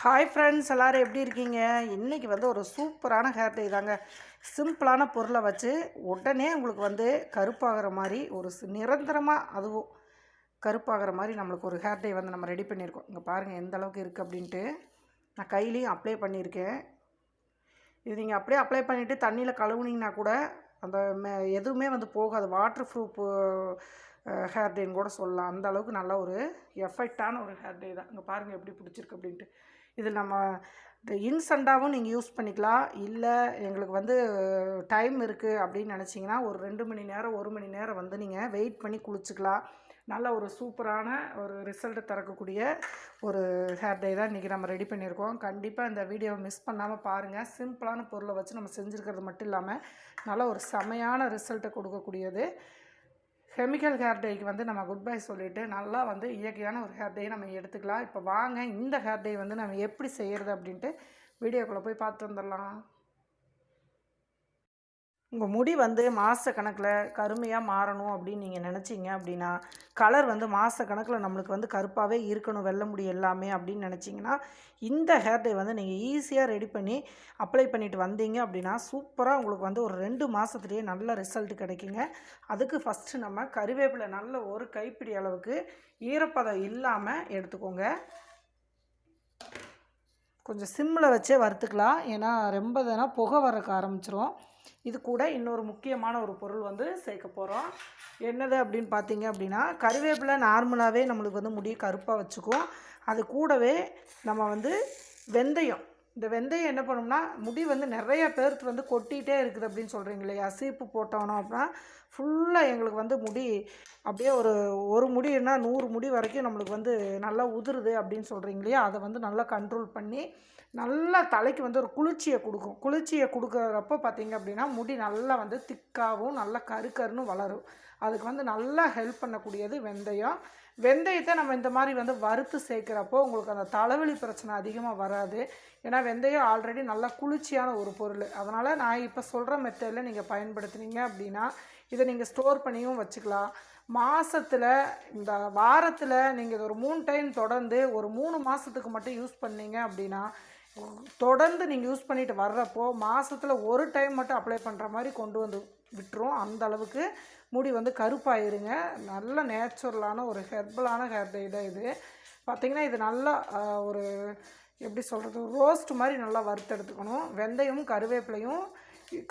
Hi friends எல்லோரும் எப்படி இருக்கீங்க? இன்றைக்கி வந்து ஒரு சூப்பரான ஹேர் டே தாங்க. சிம்பிளான பொருளை வச்சு உடனே உங்களுக்கு வந்து கருப்பாகிற மாதிரி ஒரு நிரந்தரமாக அதுவும் கருப்பாகிற மாதிரி நம்மளுக்கு ஒரு ஹேர் டே வந்து நம்ம ரெடி பண்ணியிருக்கோம். இங்கே பாருங்கள் எந்த அளவுக்கு இருக்குது அப்படின்ட்டு. நான் கையிலையும் அப்ளை பண்ணியிருக்கேன். இது நீங்கள் அப்படியே அப்ளை பண்ணிவிட்டு தண்ணியில் கழுவுனீங்கன்னா கூட அந்த மே எதுவுமே வந்து போகாது. வாட்டர் ப்ரூஃப் ஹேர் டேன்னு கூட சொல்லலாம். அந்த அளவுக்கு நல்ல ஒரு எஃபெக்டான ஒரு ஹேர் டே தான். இங்கே பாருங்கள் எப்படி பிடிச்சிருக்கு அப்படின்ட்டு. இதில் நம்ம இந்த இன்ஸ்டண்ட்டாகவும் நீங்கள் யூஸ் பண்ணிக்கலாம். இல்லை எங்களுக்கு வந்து டைம் இருக்குது அப்படின்னு நினச்சிங்கன்னா ஒரு ரெண்டு மணி நேரம் ஒரு மணி நேரம் வந்து நீங்கள் வெயிட் பண்ணி குளிச்சுக்கலாம். நல்ல ஒரு சூப்பரான ஒரு ரிசல்ட் தரக்கூடிய ஒரு ஹேர் டே தான் இன்றைக்கி நம்ம ரெடி பண்ணியிருக்கோம். கண்டிப்பாக இந்த வீடியோவை மிஸ் பண்ணாமல் பாருங்கள் சிம்பிளான பொருளை வச்சு நம்ம செஞ்சுருக்கிறது மட்டும் இல்லாமல் நல்ல ஒரு செமையான ரிசல்ட்டை கொடுக்கக்கூடியது. கெமிக்கல் ஹேர் டேக்கு வந்து நம்ம குட் பை சொல்லிவிட்டு நல்லா வந்து இயற்கையான ஒரு ஹேர் டே நம்ம எடுத்துக்கலாம். இப்போ வாங்க இந்த ஹேர் டே வந்து நம்ம எப்படி செய்கிறது அப்படின்ட்டு வீடியோக்குள்ளே போய் பார்த்து வந்துடலாம். உங்கள் முடி வந்து மாத கணக்கில் கருமையாக மாறணும் அப்படின்னு நீங்கள் நினச்சிங்க அப்படின்னா கலர் வந்து மாத கணக்கில் நம்மளுக்கு வந்து கருப்பாகவே இருக்கணும் வெள்ளை முடி எல்லாமே அப்படின்னு நினச்சிங்கன்னா இந்த ஹேர் டே வந்து நீங்கள் ஈஸியாக ரெடி பண்ணி அப்ளை பண்ணிட்டு வந்தீங்க அப்படின்னா சூப்பராக உங்களுக்கு வந்து ஒரு ரெண்டு மாதத்துலேயே நல்ல ரிசல்ட் கிடைக்குங்க. அதுக்கு ஃபஸ்ட்டு நம்ம கருவேப்பிலை நல்ல ஒரு கைப்பிடி அளவுக்கு ஈரப்பதம் இல்லாமல் எடுத்துக்கோங்க. கொஞ்சம் சிம்மில் வச்சே வறுத்துக்கலாம். ஏன்னா ரொம்ப தானே புகை வரக்க ஆரம்பிச்சிரும். இது கூட இன்னொரு முக்கியமான ஒரு பொருள் வந்து சேர்க்க போகிறோம் என்னது அப்படின்னு பார்த்தீங்க அப்படின்னா கருவேப்பிலை நார்மலாகவே நம்மளுக்கு வந்து முடியை கருப்பாக வச்சுக்கும் அது கூடவே நம்ம வந்து வெந்தயம். இந்த வெந்தயம் என்ன பண்ணோம்னா முடி வந்து நிறைய பேருக்கு வந்து கொட்டிகிட்டே இருக்குது அப்படின்னு சொல்கிறீங்க இல்லையா? சீப்பு போட்டோனோ அப்படின்னா ஃபுல்லாக எங்களுக்கு வந்து முடி அப்படியே ஒரு ஒரு முடின்னா நூறு முடி வரைக்கும் நம்மளுக்கு வந்து நல்லா உதிருது அப்படின்னு சொல்கிறீங்க இல்லையா? அதை வந்து நல்லா கண்ட்ரோல் பண்ணி நல்லா தலைக்கு வந்து ஒரு குளிர்ச்சியை கொடுக்கும். குளிர்ச்சியை கொடுக்குறப்போ பார்த்தீங்க அப்படின்னா முடி நல்லா வந்து திக்காகவும் நல்லா கருக்கருன்னு வளரும். அதுக்கு வந்து நல்லா ஹெல்ப் பண்ணக்கூடியது வெந்தயம். வெந்தயத்தை நம்ம இந்த மாதிரி வந்து வறுத்து சேர்க்குறப்போ உங்களுக்கு அந்த தலைவலி பிரச்சனை அதிகமாக வராது. ஏன்னா வெந்தயம் ஆல்ரெடி நல்லா குளிர்ச்சியான ஒரு பொருள். அதனால் நான் இப்போ சொல்கிற மெத்தடில் நீங்கள் பயன்படுத்துனீங்க அப்படின்னா இதை நீங்கள் ஸ்டோர் பண்ணியும் வச்சுக்கலாம். மாதத்தில் இந்த வாரத்தில் நீங்கள் இது ஒரு மூணு டைம் தொடர்ந்து ஒரு மூணு மாதத்துக்கு மட்டும் யூஸ் பண்ணீங்க அப்படின்னா தொடர்ந்து நீங்கள் யூஸ் பண்ணிட்டு வர்றப்போ மாதத்தில் ஒரு டைம் மட்டும் அப்ளை பண்ணுற மாதிரி கொண்டு வந்து விட்டுரும். அந்த அளவுக்கு முடி வந்து கருப்பாயிருங்க. நல்ல நேச்சுரலான ஒரு ஹெர்பலான ஹேர் டை தான் இது. பார்த்திங்கன்னா இது நல்லா ஒரு எப்படி சொல்கிறது ரோஸ்ட் மாதிரி நல்லா வறுத்தெடுத்துக்கணும் வெந்தயமும் கருவேப்பிலையும்.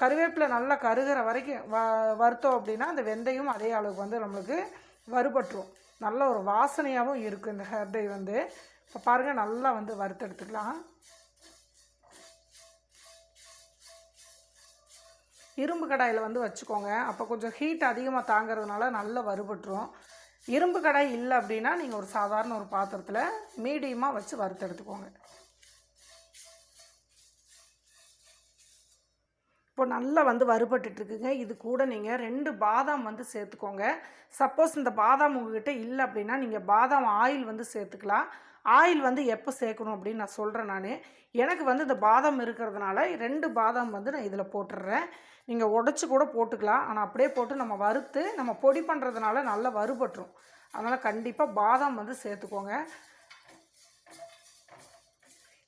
கருவேப்பிலை நல்லா கருகிற வரைக்கும் வ வறுத்தோம் அப்படின்னா அந்த வெந்தயம் அதே அளவுக்கு வந்து நம்மளுக்கு வறுபட்டுரும். நல்ல ஒரு வாசனையாகவும் இருக்குது இந்த ஹேர் டை வந்து. இப்போ பாருங்கள் நல்லா வந்து வறுத்தெடுத்துக்கலாம் இரும்பு கடாயில் வந்து வச்சுக்கோங்க. அப்போ கொஞ்சம் ஹீட் அதிகமாக தாங்கிறதுனால நல்லா வறுபட்டுரும். இரும்பு கடாய் இல்லை அப்படின்னா நீங்கள் ஒரு சாதாரண ஒரு பாத்திரத்தில் மீடியமாக வச்சு வறுத்தெடுத்துக்கோங்க இப்போ நல்லா வந்து வறுபட்டுட்ருக்குங்க இது கூட நீங்கள் ரெண்டு பாதாம் வந்து சேர்த்துக்கோங்க. சப்போஸ் இந்த பாதாம் உங்ககிட்ட இல்லை அப்படின்னா நீங்கள் பாதாம் ஆயில் வந்து சேர்த்துக்கலாம். ஆயில் வந்து எப்போ சேர்க்கணும் அப்படின்னு நான் சொல்கிறேன் நான். எனக்கு வந்து இந்த பாதாம் இருக்கிறதுனால ரெண்டு பாதாம் வந்து நான் இதில் போட்டுடுறேன் நீங்கள் உடச்சி கூட போட்டுக்கலாம். ஆனால் அப்படியே போட்டு நம்ம வறுத்து நம்ம பொடி பண்ணுறதுனால நல்லா வறுபட்டுரும். அதனால் கண்டிப்பாக பாதாம் வந்து சேர்த்துக்கோங்க.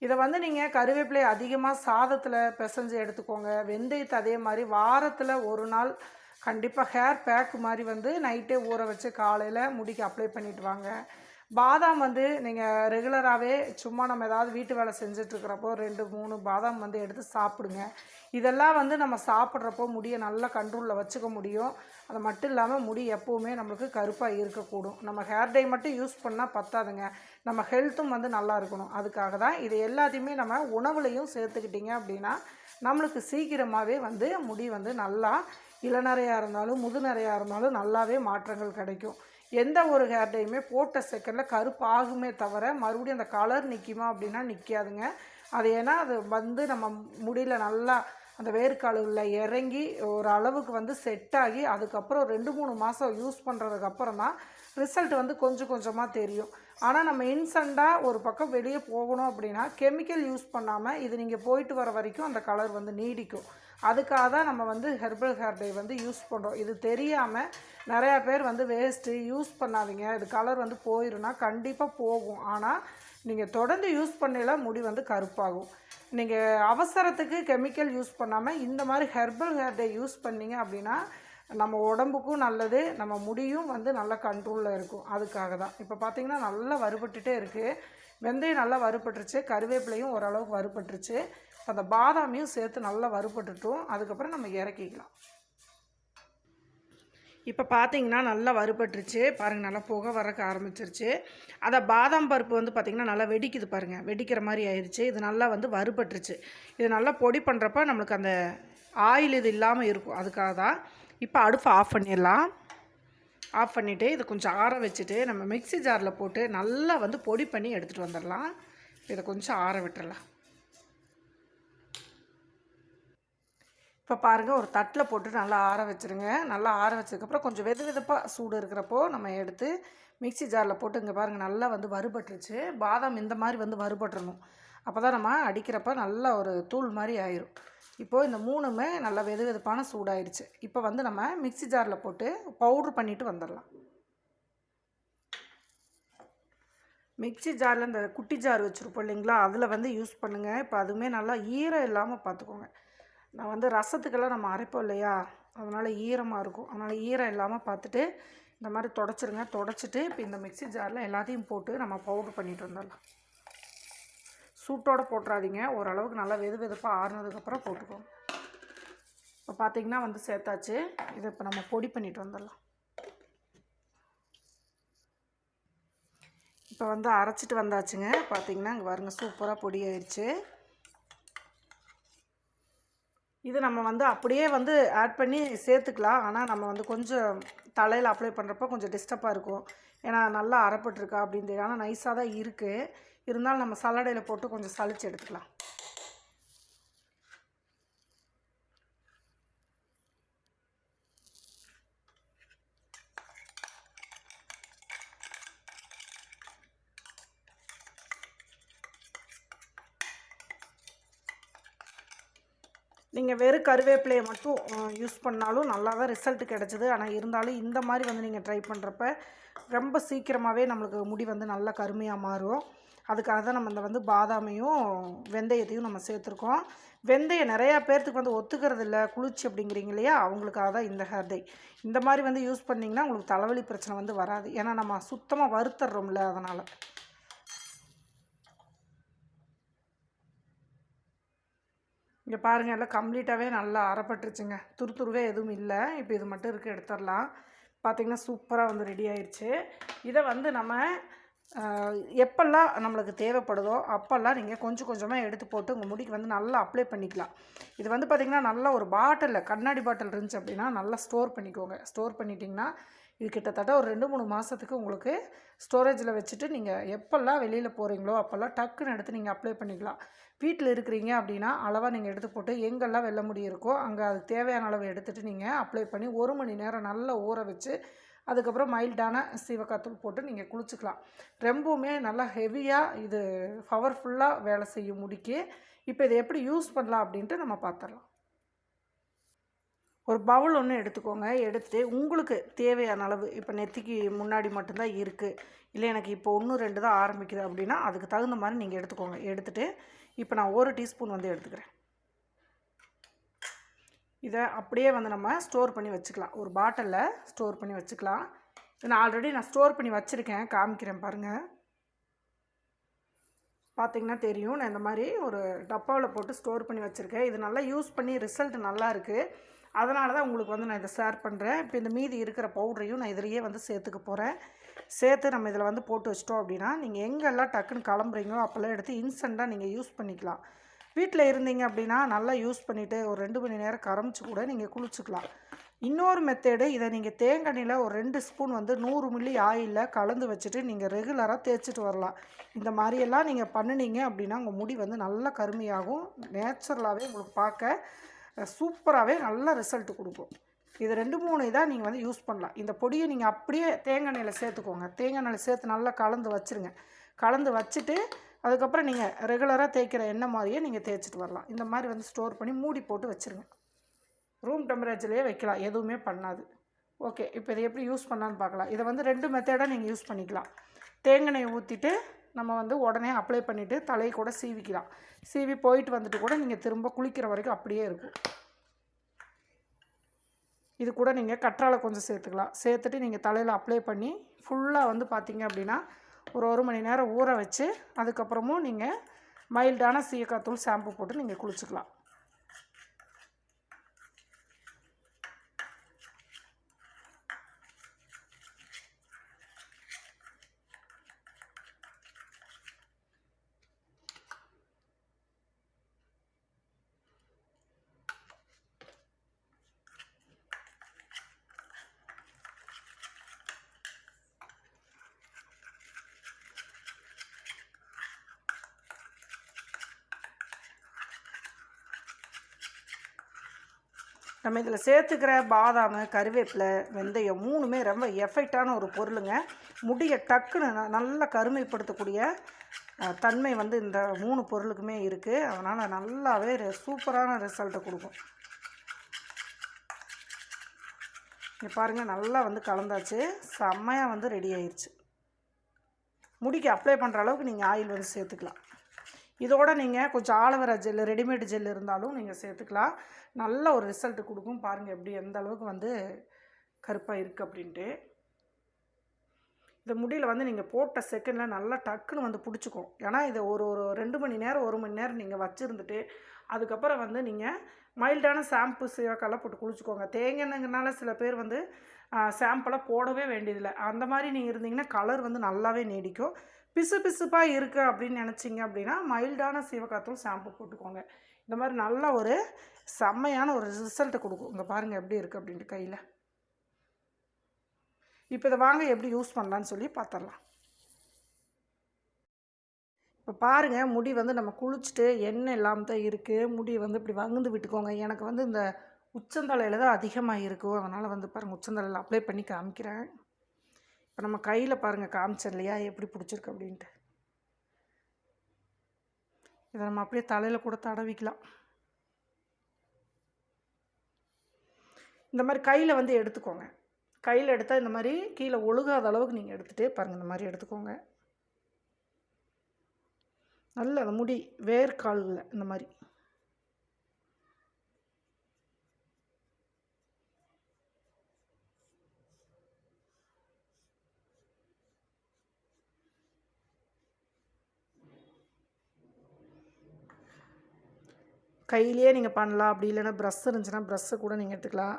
இதை வந்து நீங்கள் கருவேப்பிலை அதிகமாக சாதத்தில் பிசைஞ்சு எடுத்துக்கோங்க. வெந்தயத்தை அதே மாதிரி வாரத்தில் ஒரு நாள் கண்டிப்பாக ஹேர் பேக் மாதிரி வந்து நைட்டே ஊற வச்சு காலையில் முடிக்கு அப்ளை பண்ணிவிட்டு வாங்க. பாதாம் வந்து நீங்கள் ரெகுலராகவே சும்மா நம்ம ஏதாவது வீட்டு வேலை செஞ்சிட்ருக்கிறப்போ ரெண்டு மூணு பாதாம் வந்து எடுத்து சாப்பிடுங்க. இதெல்லாம் வந்து நம்ம சாப்பிட்றப்போ முடியை நல்லா கண்ட்ரோலில் வச்சுக்க முடியும். அது மட்டும் இல்லாமல் முடி எப்போவுமே நம்மளுக்கு கருப்பாக இருக்கக்கூடும். நம்ம ஹேர் டை மட்டும் யூஸ் பண்ணால் பத்தாதுங்க. நம்ம ஹெல்த்தும் வந்து நல்லா இருக்கணும். அதுக்காக தான் இது எல்லாத்தையுமே நம்ம உணவுலையும் சேர்த்துக்கிட்டிங்க அப்படின்னா நம்மளுக்கு சீக்கிரமாகவே வந்து முடி வந்து நல்லா இளநரையாக இருந்தாலும் முதுநரையாக இருந்தாலும் நல்லாவே மாற்றங்கள் கிடைக்கும். எந்த ஒரு ஹேர் டையுமே போட்ட செகண்டில் கருப்பு ஆகுமே தவிர மறுபடியும் அந்த கலர் நிற்குமா அப்படின்னா நிற்காதுங்க அது ஏன்னா அது வந்து நம்ம முடியல நல்லா அந்த வேர்க்காலுகளில் இறங்கி ஒரு அளவுக்கு வந்து செட் ஆகி அதுக்கப்புறம் ரெண்டு மூணு மாதம் யூஸ் பண்ணுறதுக்கப்புறம் தான் ரிசல்ட் வந்து கொஞ்சம் கொஞ்சமாக தெரியும். ஆனால் நம்ம இன்ஸ்டண்ட்டாக ஒரு பக்கம் வெளியே போகணும் அப்படின்னா கெமிக்கல் யூஸ் பண்ணாமல் இது நீங்கள் போயிட்டு வர வரைக்கும் அந்த கலர் வந்து நீடிக்கும். அதுக்காக தான் நம்ம வந்து ஹெர்பல் ஹேர்டை வந்து யூஸ் பண்ணுறோம் இது தெரியாமல் நிறையா பேர் வந்து வேஸ்ட்டு யூஸ் பண்ணாதீங்க. இது கலர் வந்து போயிரும்னா கண்டிப்பாக போகும். ஆனால் நீங்கள் தொடர்ந்து யூஸ் பண்ணல முடி வந்து கருப்பாகும். நீங்கள் அவசரத்துக்கு கெமிக்கல் யூஸ் பண்ணாமல் இந்த மாதிரி ஹெர்பல் ஹேர் டே யூஸ் பண்ணீங்க அப்படின்னா நம்ம உடம்புக்கும் நல்லது நம்ம முடியும் வந்து நல்ல கண்ட்ரோலில் இருக்கும். அதுக்காக தான் இப்போ பார்த்திங்கன்னா நல்லா வறுபட்டுட்டே இருக்குது வெந்தயம் நல்லா வறுபட்டுருச்சு. கருவேப்பிலையும் ஓரளவுக்கு வறுபட்டுருச்சு. அந்த பாதாமையும் சேர்த்து நல்லா வறுபட்டுட்டும் அதுக்கப்புறம் நம்ம இறக்கிக்கலாம். இப்போ பார்த்தீங்கன்னா நல்லா வறுபட்டுருச்சு. பாருங்கள் நல்லா புகை வரக்க ஆரம்பிச்சிருச்சு. அதை பாதாம் பருப்பு வந்து பார்த்திங்கன்னா நல்லா வெடிக்குது பாருங்கள் வெடிக்கிற மாதிரி ஆயிடுச்சு. இது நல்லா வந்து வறுபட்டுருச்சு. இது நல்லா பொடி பண்ணுறப்ப நம்மளுக்கு அந்த ஆயில் இது இல்லாமல் இருக்கும். அதுக்காக தான் இப்போ அடுப்பு ஆஃப் பண்ணிடலாம். ஆஃப் பண்ணிவிட்டு இதை கொஞ்சம் ஆற வச்சுட்டு நம்ம மிக்ஸி ஜாரில் போட்டு நல்லா வந்து பொடி பண்ணி எடுத்துகிட்டு வந்துடலாம். இதை கொஞ்சம் ஆற விட்டுறலாம். இப்போ பாருங்கள் ஒரு தட்டில் போட்டு நல்லா ஆற வச்சுருங்க. நல்லா ஆற வச்சதுக்கப்புறம் கொஞ்சம் வெது வெதுப்பாக சூடு இருக்கிறப்போ நம்ம எடுத்து மிக்ஸி ஜாரில் போட்டு இங்கே பாருங்கள் நல்லா வந்து வறுபட்டுருச்சு. பாதாம் இந்த மாதிரி வந்து வறுபட்டுறணும். அப்போ தான் நம்ம அடிக்கிறப்ப நல்லா ஒரு தூள் மாதிரி ஆயிரும். இப்போது இந்த மூணுமே நல்லா வெது வெதுப்பான சூடாயிடுச்சு இப்போ வந்து நம்ம மிக்ஸி ஜாரில் போட்டு பவுட்ரு பண்ணிவிட்டு வந்துடலாம். மிக்ஸி ஜாரில் இந்த குட்டி ஜார் வச்சுருப்போம் இல்லைங்களா அதில் வந்து யூஸ் பண்ணுங்கள் இப்போ அதுவுமே நல்லா ஈரம் இல்லாமல் பார்த்துக்கோங்க நான் வந்து ரசத்துக்கெல்லாம் நம்ம அரைப்போம் இல்லையா? அதனால் ஈரமாக இருக்கும். அதனால் ஈரம் இல்லாமல் பார்த்துட்டு இந்த மாதிரி தொடச்சிருங்க. தொடச்சிட்டு இப்போ இந்த மிக்ஸி ஜாரில் எல்லாத்தையும் போட்டு நம்ம பவுட்ரு பண்ணிட்டு வந்துடலாம். சூட்டோடு போட்டுறாதீங்க. ஓரளவுக்கு நல்லா வெது வெதுப்பாக ஆறுனதுக்கப்புறம் போட்டுக்கோங்க. இப்போ பார்த்தீங்கன்னா வந்து சேர்த்தாச்சு. இதை இப்போ நம்ம பொடி பண்ணிட்டு வந்துடலாம். இப்போ வந்து அரைச்சிட்டு வந்தாச்சுங்க. பார்த்தீங்கன்னா இங்கே வருங்க சூப்பராக பொடி ஆயிடுச்சு இது நம்ம வந்து அப்படியே வந்து ஆட் பண்ணி சேர்த்துக்கலாம். ஆனால் நம்ம வந்து கொஞ்சம் தலையில் அப்ளை பண்ணுறப்ப கொஞ்சம் டிஸ்டர்பாக இருக்கும். ஏன்னா நல்லா அறப்பட்டுருக்கா அப்படின்னு தெரியும் ஆனால் நைஸாக தான் இருக்குது இருந்தாலும் நம்ம சல்லடையில் போட்டு கொஞ்சம் சளிச்சு எடுத்துக்கலாம். நீங்கள் வெறும் கருவேப்பிலையை மட்டும் யூஸ் பண்ணாலும் நல்லா தான் ரிசல்ட் கிடச்சிது. ஆனால் இருந்தாலும் இந்த மாதிரி வந்து நீங்கள் ட்ரை பண்ணுறப்ப ரொம்ப சீக்கிரமாகவே நம்மளுக்கு முடி வந்து நல்லா கருமையாக மாறும். அதுக்காக தான் நம்ம இந்த வந்து பாதாமையும் வெந்தயத்தையும் நம்ம சேர்த்துருக்கோம். வெந்தயம் நிறையா பேர்த்துக்கு வந்து ஒத்துக்கிறது இல்லை குளிர்ச்சி அப்படிங்கிறீங்க இல்லையா? அவங்களுக்காக தான் இந்த ஹேர் டை இந்த மாதிரி வந்து யூஸ் பண்ணிங்கன்னா உங்களுக்கு தலைவலி பிரச்சனை வந்து வராது. ஏன்னா நம்ம சுத்தமாக வறுத்துடுறோம்ல அதனால். இங்கே பாருங்கள் எல்லாம் கம்ப்ளீட்டாகவே நல்லா அறப்பட்டுருச்சுங்க துரு துருவே எதுவும் இல்லை. இப்போ இது மட்டும் இருக்குது எடுத்துடலாம். பார்த்திங்கன்னா சூப்பராக வந்து ரெடி ஆயிடுச்சு இதை வந்து நம்ம எப்பெல்லாம் நம்மளுக்கு தேவைப்படுதோ அப்போல்லாம் நீங்கள் கொஞ்சம் கொஞ்சமாக எடுத்து போட்டு உங்கள் முடிக்கு வந்து நல்லா அப்ளை பண்ணிக்கலாம். இது வந்து பார்த்திங்கன்னா நல்ல ஒரு பாட்டிலில் கண்ணாடி பாட்டில் இருந்துச்சு அப்படின்னா நல்லா ஸ்டோர் பண்ணிக்கோங்க. ஸ்டோர் பண்ணிட்டிங்கன்னா இது கிட்டத்தட்ட ஒரு ரெண்டு மூணு மாதத்துக்கு உங்களுக்கு ஸ்டோரேஜில் வச்சுட்டு நீங்கள் எப்போல்லாம் வெளியில் போகிறீங்களோ அப்போல்லாம் டக்குன்னு எடுத்து நீங்கள் அப்ளை பண்ணிக்கலாம். வீட்டில் இருக்கிறீங்க அப்படின்னா அளவாக நீங்கள் எடுத்து போட்டு எங்கெல்லாம் வெள்ள முடி இருக்கோ அங்கே அதுக்கு தேவையான அளவு எடுத்துகிட்டு நீங்கள் அப்ளை பண்ணி ஒரு மணி நேரம் நல்லா ஊற வச்சு அதுக்கப்புறம் மைல்டான சீவக்காத்தூள் போட்டு நீங்கள் குளிச்சுக்கலாம். ரொம்பவுமே நல்லா ஹெவியாக இது பவர்ஃபுல்லாக வேலை செய்யும் முடிக்கு. இப்போ இதை எப்படி யூஸ் பண்ணலாம் அப்படின்ட்டு நம்ம பார்த்துடலாம் ஒரு பவுல் ஒன்று எடுத்துக்கோங்க. எடுத்துட்டு உங்களுக்கு தேவையான அளவு இப்போ நெத்திக்கு முன்னாடி மட்டும்தான் இருக்குது இல்லை எனக்கு இப்போ ஒன்று ரெண்டு தான் ஆரம்பிக்குது அப்படின்னா அதுக்கு தகுந்த மாதிரி நீங்கள் எடுத்துக்கோங்க. எடுத்துகிட்டு இப்போ நான் ஒரு டீஸ்பூன் வந்து எடுத்துக்கிறேன். இதை அப்படியே வந்து நம்ம ஸ்டோர் பண்ணி வச்சுக்கலாம். ஒரு பாட்டிலில் ஸ்டோர் பண்ணி வச்சுக்கலாம். நான் ஆல்ரெடி நான் ஸ்டோர் பண்ணி வச்சுருக்கேன். காமிக்கிறேன் பாருங்கள் பார்த்திங்கன்னா தெரியும். நான் இந்த மாதிரி ஒரு டப்பாவில் போட்டு ஸ்டோர் பண்ணி வச்சுருக்கேன். இது நல்லா யூஸ் பண்ணி ரிசல்ட் நல்லா இருக்குது அதனால தான் உங்களுக்கு வந்து நான் இதை ஷேர் பண்ணுறேன் இப்போ இந்த மீதி இருக்கிற பவுடரையும் நான் இதிலேயே வந்து சேர்த்துக்க போகிறேன் சேர்த்து நம்ம இதில் வந்து போட்டு வச்சிட்டோம் அப்படின்னா நீங்கள் எங்கெல்லாம் டக்குன்னு கிளம்புறீங்களோ அப்போல்லாம் எடுத்து இன்ஸ்டண்ட்டாக நீங்கள் யூஸ் பண்ணிக்கலாம். வீட்டில் இருந்தீங்க அப்படின்னா நல்லா யூஸ் பண்ணிவிட்டு ஒரு ரெண்டு மணி நேரம் கரமிச்சு கூட நீங்கள் குளிச்சுக்கலாம். இன்னொரு மெத்தேடு இதை நீங்கள் தேங்காயில் ஒரு ரெண்டு ஸ்பூன் வந்து நூறு மில்லி ஆயிலில் கலந்து வச்சுட்டு நீங்கள் ரெகுலராக தேய்ச்சிட்டு வரலாம். இந்த மாதிரியெல்லாம் நீங்கள் பண்ணுனீங்க அப்படின்னா உங்கள் முடி வந்து நல்லா கருமையாகும். நேச்சுரலாகவே உங்களுக்கு பார்க்க சூப்பராகவே நல்ல ரிசல்ட் கொடுக்கும். இது ரெண்டு மூணு இதாக நீங்கள் வந்து யூஸ் பண்ணலாம். இந்த பொடியை நீங்கள் அப்படியே தேங்காய் எண்ணெயில் சேர்த்துக்கோங்க. தேங்காய் எண்ணெயில் சேர்த்து நல்லா கலந்து வச்சுருங்க. கலந்து வச்சுட்டு அதுக்கப்புறம் நீங்கள் ரெகுலராக தேய்க்கிற எண்ணெய் மாதிரியே நீங்கள் தேய்ச்சிட்டு வரலாம். இந்த மாதிரி வந்து ஸ்டோர் பண்ணி மூடி போட்டு வச்சுருங்க. ரூம் டெம்பரேச்சர்லேயே வைக்கலாம். எதுவுமே பண்ணாது. ஓகே இப்போ இதை எப்படி யூஸ் பண்ணலான்னு பார்க்கலாம். இதை வந்து ரெண்டு மெத்தேடாக நீங்கள் யூஸ் பண்ணிக்கலாம். தேங்காய் ஊற்றிட்டு நம்ம வந்து உடனே அப்ளை பண்ணிவிட்டு தலையை கூட சீவிக்கலாம். சீவி போயிட்டு வந்துட்டு கூட நீங்கள் திரும்ப குளிக்கிற வரைக்கும் அப்படியே இருக்கும். இது கூட நீங்கள் கற்றாழை கொஞ்சம் சேர்த்துக்கலாம். சேர்த்துட்டு நீங்கள் தலையில் அப்ளை பண்ணி ஃபுல்லாக வந்து பார்த்தீங்க அப்படின்னா ஒரு ஒரு மணி நேரம் ஊற வச்சு அதுக்கப்புறமும் நீங்கள் மைல்டான சீயக்காத்தூள் ஷாம்பு போட்டு நீங்கள் குளிச்சுக்கலாம். நம்ம இதில் சேர்த்துக்கிற பாதாம் கருவேப்பிலை வெந்தயம் மூணுமே ரொம்ப எஃபெக்டான ஒரு பொருளுங்க. முடியை டக்குன்னு ந- நல்லா கருமைப்படுத்தக்கூடிய தன்மை வந்து இந்த மூணு பொருளுக்குமே இருக்குது அதனால் நல்லாவே ரெ- சூப்பரான ரிசல்ட்டை கொடுக்கும். இங்கே பாருங்கள் நல்லா வந்து கலந்தாச்சு. செம்மையாக வந்து ரெடி ஆயிடுச்சு முடிக்கு அப்ளை பண்ணுற அளவுக்கு நீங்கள் ஆயில் வந்து சேர்த்துக்கலாம். இதோட நீங்கள் கொஞ்சம் ஆலோவேரா ஜெல் ரெடிமேட் ஜெல் இருந்தாலும் நீங்கள் சேர்த்துக்கலாம். நல்ல ஒரு ரிசல்ட் கொடுக்கும். பாருங்கள் எப்படி எந்த அளவுக்கு வந்து கருப்பாக இருக்குது அப்படின்ட்டு. இந்த முடியில் வந்து நீங்கள் போட்ட செகண்டில் நல்லா டக்குன்னு வந்து பிடிச்சிக்கும். ஏன்னா இதை ஒரு ஒரு ரெண்டு மணி நேரம் ஒரு மணி நேரம் நீங்கள் வச்சுருந்துட்டு அதுக்கப்புறம் வந்து நீங்கள் மைல்டான ஷாம்பு சீவக்காலாம் போட்டு குளிச்சுக்கோங்க. தேங்காய்னால சில பேர் வந்து ஷாம்பெல்லாம் போடவே வேண்டியதில்லை. அந்த மாதிரி நீங்கள் இருந்தீங்கன்னா கலர் வந்து நல்லாவே நீடிக்கும். பிசு பிசுப்பாக இருக்குது அப்படின்னு நினச்சிங்க அப்படின்னா மைல்டான சீவக்காத்தூள் ஷாம்பு போட்டுக்கோங்க. இந்த மாதிரி நல்ல ஒரு செம்மையான ஒரு ரிசல்ட்டை கொடுக்கும். இங்கே பாருங்கள் எப்படி இருக்குது அப்படின்ட்டு கையில். இப்போ இதை வாங்க எப்படி யூஸ் பண்ணலான்னு சொல்லி பார்த்துடலாம் இப்போ பாருங்கள் முடி வந்து நம்ம குளிச்சுட்டு எண்ணெய் இல்லாமல் தான் இருக்குது முடி வந்து இப்படி வகுந்து விட்டுக்கோங்க. எனக்கு வந்து இந்த உச்சந்தலையில் தான் அதிகமாக இருக்கும் அதனால் வந்து பாருங்கள் உச்சந்தலையில் அப்ளை பண்ணி காமிக்கிறேன். இப்போ நம்ம கையில் பாருங்கள் காமிச்சேன் இல்லையா? எப்படி பிடிச்சிருக்கு அப்படின்ட்டு. இதை நம்ம அப்படியே தலையில் கூட தடவிக்கலாம் இந்த மாதிரி கையில் வந்து எடுத்துக்கோங்க. கையில் எடுத்தால் இந்த மாதிரி கீழே ஒழுகாத அளவுக்கு நீங்கள் எடுத்துகிட்டே பாருங்கள் இந்த மாதிரி எடுத்துக்கோங்க. நல்ல அந்த முடி வேர்க்காலில் இந்த மாதிரி. கையிலேயே நீங்கள் பண்ணலாம். அப்படி இல்லைன்னா ப்ரஷ் இருந்துச்சுன்னா ப்ரஷ்ஷை கூட நீங்கள் எடுத்துக்கலாம்.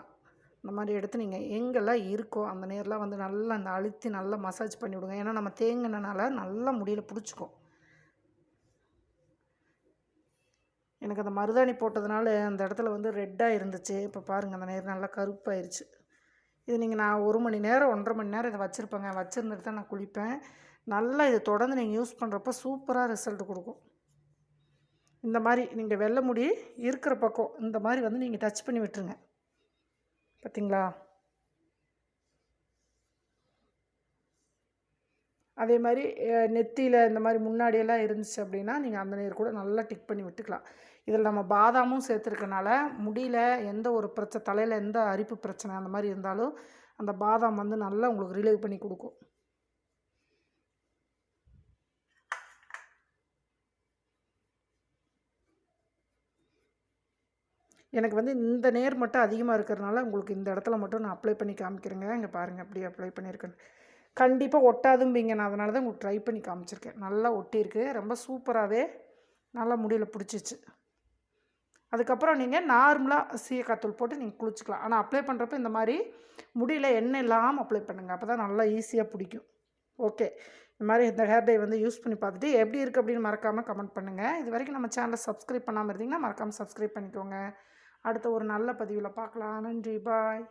இந்த மாதிரி எடுத்து நீங்கள் எங்கெல்லாம் இருக்கோ அந்த நேரெலாம் வந்து நல்லா அந்த அழுத்தி நல்லா மசாஜ் பண்ணி விடுங்க. ஏன்னா நம்ம தேங்கினனால நல்லா முடியில் பிடிச்சிக்கும். எனக்கு அந்த மருதாணி போட்டதுனால அந்த இடத்துல வந்து ரெட்டாக இருந்துச்சு. இப்போ பாருங்கள் அந்த நேரம் நல்லா கருப்பாயிருச்சு. இது நீங்கள் நான் ஒரு மணி நேரம் ஒன்றரை மணி நேரம் இதை வச்சுருப்பேங்க. வச்சுருந்துட்டு தான் நான் குளிப்பேன். நல்லா இது தொடர்ந்து நீங்கள் யூஸ் பண்ணுறப்ப சூப்பராக ரிசல்ட் கொடுக்கும். இந்த மாதிரி நீங்கள் வெள்ளை முடி இருக்கிற பக்கம் இந்த மாதிரி வந்து நீங்கள் டச் பண்ணி விட்டுருங்க. பார்த்தீங்களா அதே மாதிரி நெத்தியில் இந்த மாதிரி முன்னாடியெல்லாம் இருந்துச்சு அப்படின்னா நீங்கள் அந்த நேர் கூட நல்லா டிக் பண்ணி விட்டுக்கலாம். இதில் நம்ம பாதாமும் சேர்த்துருக்கனால முடியில் எந்த ஒரு பிரச்சனை தலையில் எந்த அரிப்பு பிரச்சனை அந்த மாதிரி இருந்தாலும் அந்த பாதாம் வந்து நல்லா உங்களுக்கு ரிலீவ் பண்ணி கொடுக்கும். எனக்கு வந்து இந்த நேர் மட்டும் அதிகமாக இருக்கிறதுனால உங்களுக்கு இந்த இடத்துல மட்டும் நான் அப்ளை பண்ணி காமிக்கிறேங்க. இங்கே பாருங்கள் அப்படியே அப்ளை பண்ணியிருக்கேன். கண்டிப்பாக ஒட்டாதும்பீங்க. நான் அதனால தான் உங்களுக்கு ட்ரை பண்ணி காமிச்சிருக்கேன். நல்லா ஒட்டியிருக்கு. ரொம்ப சூப்பராகவே நல்லா முடியல பிடிச்சிச்சு. அதுக்கப்புறம் நீங்கள் நார்மலாக சீயக்காத்தூள் போட்டு நீங்கள் குளிச்சுக்கலாம். ஆனால் அப்ளை பண்ணுறப்ப இந்த மாதிரி முடியல எண்ணெய் இல்லாமல் அப்ளை பண்ணுங்கள் அப்போ தான் நல்லா ஈஸியாக பிடிக்கும். ஓகே இந்த மாதிரி இந்த ஹேர் டை வந்து யூஸ் பண்ணி பார்த்துட்டு எப்படி இருக்குது அப்படின்னு மறக்காமல் கமெண்ட் பண்ணுங்கள் இது வரைக்கும் நம்ம சேனலை சப்ஸ்கிரைப் பண்ணாமல் இருந்தீங்கன்னா மறக்காமல் சப்ஸ்கிரைப் பண்ணிக்கோங்க. அடுத்த ஒரு நல்ல பதிவில் பார்க்கலாம். நன்றி பாய்.